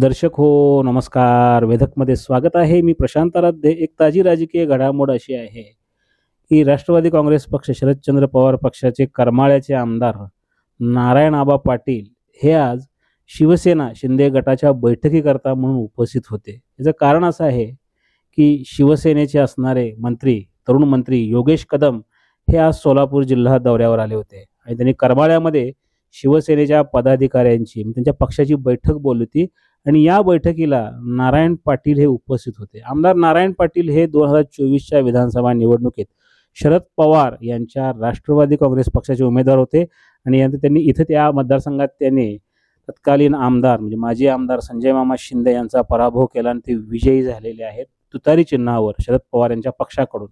दर्शक हो नमस्कार. वेधकमध्ये स्वागत आहे. मी प्रशांत आराध्ये एक ताजी राजकीय घडामोड अशी आहे की राष्ट्रवादी काँग्रेस पक्ष शरदचंद्र पवार पक्षाचे करमाळ्याचे आमदार नारायण आबा पाटील हे आज शिवसेना शिंदे गटाच्या बैठकीकरता म्हणून उपस्थित होते. याचं कारण असं आहे की शिवसेनेचे असणारे मंत्री तरुण मंत्री योगेश कदम हे आज सोलापूर जिल्हा दौऱ्यावर आले होते. आणि त्यांनी करमाळ्यामध्ये शिवसेनेच्या पदाधिकाऱ्यांची त्यांच्या पक्षाची बैठक बोलली होती. आणि या बैठकीला नारायण पाटील हे उपस्थित होते. आमदार नारायण पाटील हे दोन हजार चोवीसच्या विधानसभा निवडणुकीत शरद पवार यांच्या राष्ट्रवादी काँग्रेस पक्षाचे उमेदवार होते आणि यानंतर त्यांनी इथं त्या मतदारसंघात त्यांनी तत्कालीन आमदार म्हणजे माजी आमदार संजय मामा शिंदे यांचा पराभव केला आणि ते विजयी झालेले आहेत तुतारी चिन्हावर शरद पवार यांच्या पक्षाकडून.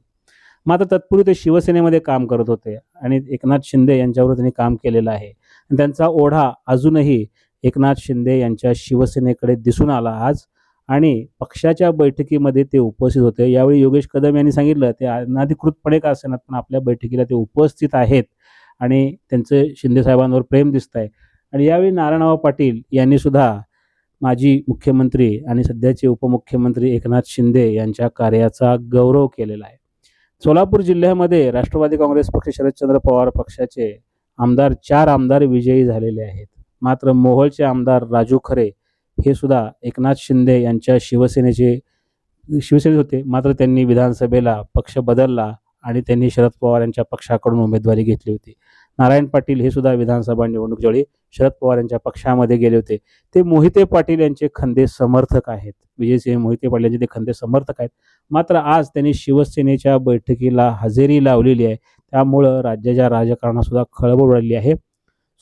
मात्र तत्पूर्वी ते शिवसेनेमध्ये काम करत होते आणि एकनाथ शिंदे यांच्यावर त्यांनी काम केलेलं आहे. आणि त्यांचा ओढा अजूनही एकनाथ शिंदे यांच्या शिवसेनेकडे दिसून आला आज आणि पक्षाच्या बैठकीमध्ये ते उपस्थित होते. यावेळी योगेश कदम यांनी सांगितलं ते अनाधिकृतपणे का असेनात पण आपल्या बैठकीला ते उपस्थित आहेत आणि त्यांचं शिंदे साहेबांवर प्रेम दिसत आहे आणि यावेळी नारायणराव पाटील यांनी सुद्धा माजी मुख्यमंत्री आणि सध्याचे उपमुख्यमंत्री एकनाथ शिंदे यांच्या कार्याचा गौरव केलेला आहे. सोलापूर जिल्ह्यामध्ये राष्ट्रवादी काँग्रेस पक्ष शरदचंद्र पवार पक्षाचे आमदार चार आमदार विजयी झालेले आहेत. मात्र मोहोळचे आमदार राजू खरे हे सुद्धा एकनाथ शिंदे यांच्या शिवसेनेचे शिवसेनेत होते. मात्र त्यांनी विधानसभेला पक्ष बदलला आणि त्यांनी शरद पवार यांच्या पक्षाकडून उमेदवारी घेतली होती. नारायण पाटील हे सुद्धा विधानसभा निवडणुकीवेळी शरद पवार यांच्या पक्षामध्ये गेले होते ते मोहिते पाटील यांचे खंदे समर्थक आहेत. विजयसिंह मोहिते पाटील यांचे ते खंदे समर्थक आहेत. मात्र आज त्यांनी शिवसेनेच्या बैठकीला हजेरी लावलेली आहे. त्यामुळं राज्याच्या राजकारणात सुद्धा खळबळ उडाली आहे.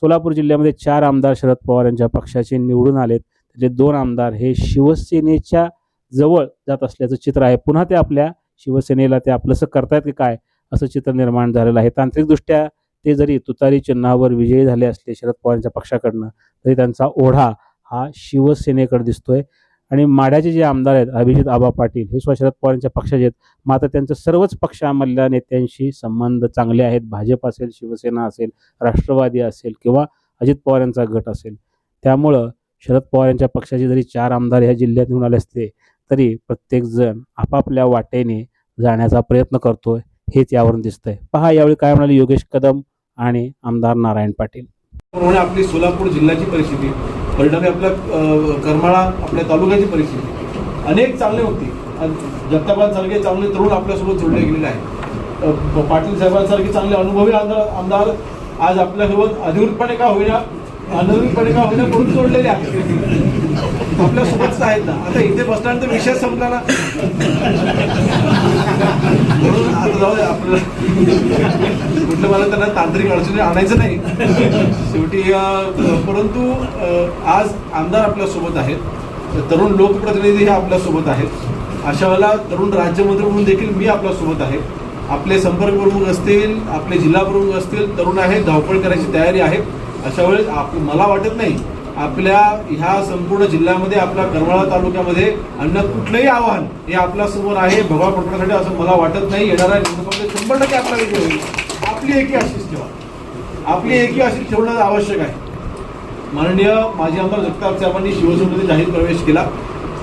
सोलापूर जिल्ह्यामध्ये चार आमदार शरद पवार यांच्या पक्षाचे निवडून आलेत. त्याचे दोन आमदार हे शिवसेनेच्या जवळ जात असल्याचं चित्र आहे. पुन्हा ते आपल्या शिवसेनेला ते आपलंसं करतायत की काय असं चित्र निर्माण झालेलं आहे. तांत्रिकदृष्ट्या ते जरी तुतारी चिन्हावर विजयी झाले असले शरद पवारांच्या पक्षाकडनं तरी त्यांचा ओढा हा शिवसेनेकडे दिसतोय. आणि माढ्याचे जे आमदार आहेत अभिजित आबा पाटील हे स्वशरद शरद पवारांच्या पक्षाचे आहेत. मात्र त्यांचं सर्वच पक्षामधल्या नेत्यांशी संबंध चांगले आहेत. भाजप असेल शिवसेना असेल राष्ट्रवादी असेल किंवा अजित पवार यांचा गट असेल. त्यामुळं शरद पवार यांच्या पक्षाचे जरी चार आमदार ह्या जिल्ह्यात येऊन आले असले तरी प्रत्येकजण आपापल्या वाटेने जाण्याचा प्रयत्न करतोय हेच यावरून दिसतंय. पहा यावेळी काय म्हणाले योगेश कदम आणि आमदार नारायण पाटील. आपली सोलापूर जिल्ह्याची परिस्थिती परिणामी आपल्या करमाळा आपल्या तालुक्याची परिस्थिती. अनेक चांगले होते. जगताबांसारखे चांगले तरुण आपल्यासोबत जोडले गेलेले आहेत. पाटील साहेबांसारखे चांगले अनुभवी आमदार आमदार आज आपल्यासोबत अधिकृतपणे का होईना अनधिकृतपणे का होईना म्हणून जोडलेले आहेत आपल्यासोबतच आहेत ना. आता इथे बसल्यानंतर विषय संपला ना. म्हणून आता जाऊ आपलं म्हटलं मला त्यांना तांत्रिक अडचणी आणायचं नाही. शेवटी परंतु आज आमदार आपल्यासोबत आहेत. तरुण लोकप्रतिनिधी हे आपल्यासोबत आहेत. अशा वेळेला तरुण राज्यमंत्री म्हणून देखील मी आपल्यासोबत आहे. आपले संपर्क प्रमुख असतील आपले जिल्हा प्रमुख असतील तरुण आहेत धावपळ करायची तयारी आहे. अशा वेळेस आप मला वाटत नाही आपल्या ह्या संपूर्ण जिल्ह्यामध्ये आपल्या करमाळा तालुक्यामध्ये अन्न कुठलंही आव्हान हे आपल्यासमोर आहे भगवा पडण्यासाठी असं मला वाटत नाही. येणाऱ्या निवडणुकीमध्ये शंभर टक्के आपला विजय होईल आपली एकी अशीच ठेवा. आपली एकी अशीच ठेवणं आवश्यक आहे. माननीय माजी आमदार जगताप साहेबांनी शिवसेनेमध्ये जाहीर प्रवेश केला.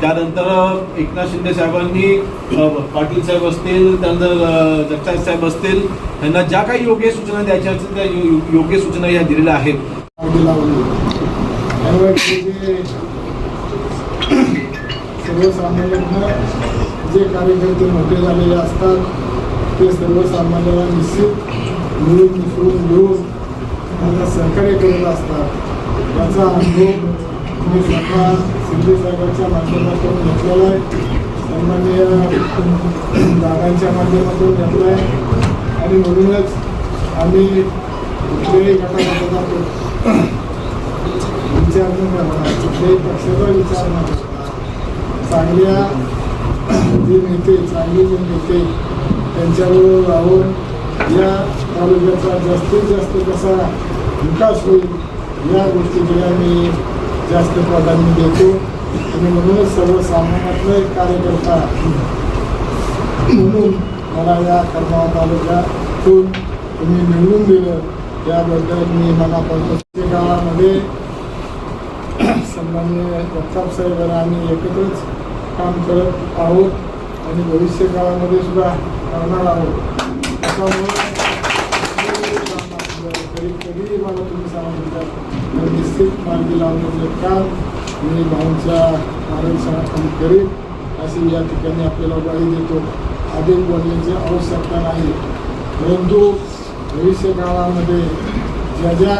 त्यानंतर एकनाथ शिंदे साहेबांनी पाटील साहेब असतील त्यानंतर जगताज साहेब असतील त्यांना ज्या काही योग्य सूचना द्यायच्या असतील त्या योग्य सूचना या दिलेल्या आहेत. जे सर्वसामान्यांना जे कार्यकर्ते मोठे झालेले असतात ते सर्वसामान्यांना निश्चित मिळून मिसळून घेऊन त्यांना सहकार्य करत असतात. त्याचा अनुभव मी स्वतः शिंदे साहेबांच्या माध्यमातून घेतलेला आहे. सन्माननीय दादांच्या माध्यमातून घेतला आहे. आणि म्हणूनच आम्ही कुठल्याही गटाला म्हणजे विचार न करणार कुठल्याही पक्षाचा विचार न करणार चांगल्या जे नेते चांगले जे नेते त्यांच्याबरोबर राहून या तालुक्याचा जास्तीत जास्त कसा विकास होईल या गोष्टीकडे आम्ही जास्त प्राधान्य देतो. आणि म्हणूनच सर्वसामान्यातलं एक कार्यकर्ता म्हणून मला या करमाळा तालुक्यातून तुम्ही निवडून दिलं. त्याबद्दल मी मनापासून काळामध्ये सन्मान्य जगताप साहेबांना आम्ही एकत्रच काम करत आहोत आणि भविष्य काळामध्ये सुद्धा करणार आहोत. त्याच्यामुळे कधी कधी मला व्यवस्थित मार्गी लावण्याचं म्हणजे काम मी भाऊंच्या मार्गदर्शनाखाली करेन अशी या ठिकाणी आपल्याला ग्वाही देतो अधिक बोलण्याची आवश्यकता नाही. परंतु भविष्य काळामध्ये ज्या ज्या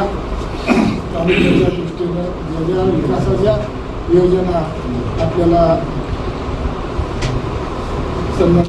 तालुक्याच्या दृष्टीनं ज्या ज्या विकासाच्या योजना आपल्याला समजा